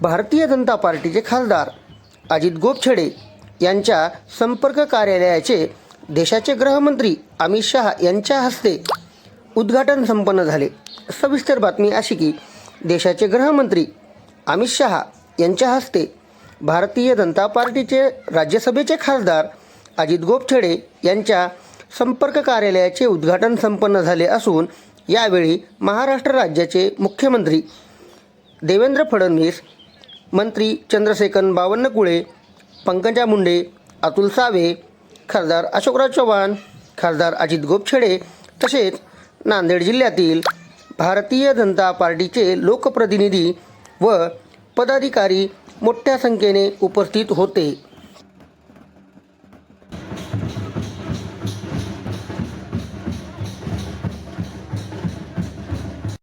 भारतीय जनता पार्टीचे खासदार अजित गोपछडे यांच्या संपर्क कार्यालयाचे देशाचे गृहमंत्री अमित शहा यांच्या हस्ते उद्घाटन संपन्न झाले. सविस्तर बातमी अशी की देशाचे गृहमंत्री अमित शहा यांच्या हस्ते भारतीय जनता पार्टीचे राज्यसभेचे खासदार अजित गोपछडे यांच्या संपर्क कार्यालयाचे उद्घाटन संपन्न झाले असून यावेळी महाराष्ट्र राज्याचे मुख्यमंत्री देवेंद्र फडणवीस मंत्री चंद्रशेखर बावनकुळे पंकजा मुंडे अतुल सावे खासदार अशोकराव चव्हाण खासदार अजित गोपछेडे तसेच नांदेड जिल्ह्यातील भारतीय जनता पार्टीचे लोकप्रतिनिधी व पदाधिकारी मोठ्या संख्येने उपस्थित होते.